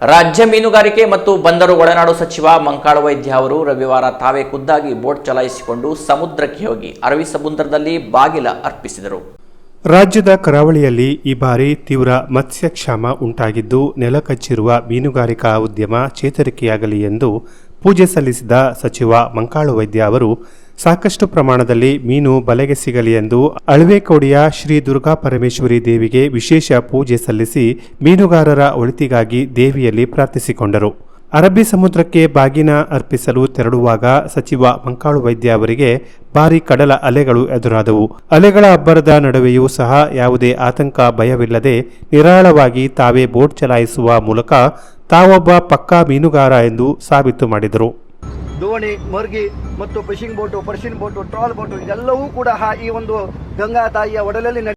ರಾಜ್ಯ ಮೀನುಗಾರಿಕೆ ಮತ್ತು ಬಂದರು ಒಳನಾಡು ಸಚಿವ ಮಂಕಾಳ ವೈದ್ಯ ಅವರು ರವಿವಾರ ತಾವೇ ಖುದ್ದಾಗಿ ಬೋಟ್ ಚಲಾಯಿಸಿಕೊಂಡು ಸಮುದ್ರಕ್ಕೆ ಹೋಗಿ ಅರವಿ ಸಮುದ್ರದಲ್ಲಿ ಬಾಗಿಲ ಅರ್ಪಿಸಿದರು. ರಾಜ್ಯದ ಕರಾವಳಿಯಲ್ಲಿ ಈ ಬಾರಿ ತೀವ್ರ ಮತ್ಸ್ಯಕ್ಷಾಮ ಉಂಟಾಗಿದ್ದು ನೆಲಕಚ್ಚಿರುವ ಮೀನುಗಾರಿಕಾ ಉದ್ಯಮ ಚೇತರಿಕೆಯಾಗಲಿ ಎಂದು ಪೂಜೆ ಸಲ್ಲಿಸಿದ ಸಚಿವ ಮಂಕಾಳು ವೈದ್ಯ ಅವರು, ಸಾಕಷ್ಟು ಪ್ರಮಾಣದಲ್ಲಿ ಮೀನು ಬಲೆಗೆ ಸಿಗಲಿ ಎಂದು ಅಳವೆಕೋಡಿಯ ಶ್ರೀ ದುರ್ಗಾ ಪರಮೇಶ್ವರಿ ದೇವಿಗೆ ವಿಶೇಷ ಪೂಜೆ ಸಲ್ಲಿಸಿ ಮೀನುಗಾರರ ಒಳಿತಿಗಾಗಿ ದೇವಿಯಲ್ಲಿ ಪ್ರಾರ್ಥಿಸಿಕೊಂಡರು. ಅರಬ್ಬಿ ಸಮುದ್ರಕ್ಕೆ ಬಾಗಿನ ಅರ್ಪಿಸಲು ತೆರಳುವಾಗ ಸಚಿವ ಮಂಕಾಳು ವೈದ್ಯ ಅವರಿಗೆ ಭಾರಿ ಕಡಲ ಅಲೆಗಳು ಎದುರಾದವು. ಅಲೆಗಳ ಅಬ್ಬರದ ನಡುವೆಯೂ ಸಹ ಯಾವುದೇ ಆತಂಕ ಭಯವಿಲ್ಲದೆ ನಿರಾಳವಾಗಿ ತಾವೇ ಬೋಟ್ ಚಲಾಯಿಸುವ ಮೂಲಕ ತಾವೊಬ್ಬ ಪಕ್ಕಾ ಮೀನುಗಾರ ಎಂದು ಸಾಬೀತು ಮಾಡಿದರು. ದೋಣಿ, ಮರ್ಗಿ ಮತ್ತು fishing boat purse seine boat, trawl boat ಇದೆಲ್ಲವೂ ಕೂಡ ಈ ಒಂದು ಗಂಗಾ ತಾಯಿಯ ಒಡಲಲ್ಲಿ ನಡೆ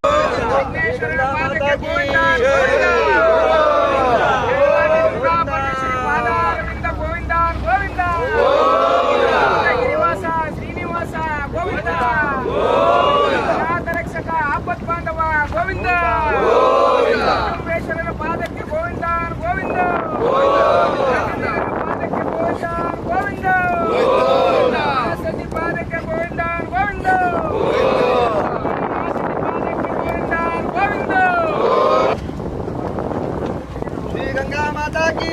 ಗೋವಿಂದ ಅನಾಥ ರಕ್ಷಕ ಆಪತ್ ಬಾಂಧವ ಗೋವಿಂದ ವಿಶ್ವೇಶ್ವರನ ಪಾದಕ್ಕೆ ಗೋವಿಂದ ಗೋವಿಂದ ಪಾದಕ್ಕೆ ಗೋವಿಂದ ಗೋವಿಂದ ಸತಿ ಪಾದಕ್ಕೆ ಗೋವಿಂದ ಗೋವಿಂದ ಗೋವಿಂದ ಗೋವಿಂದ ಶ್ರೀ ಗಂಗಾ ಮಾತಾ ಕಿ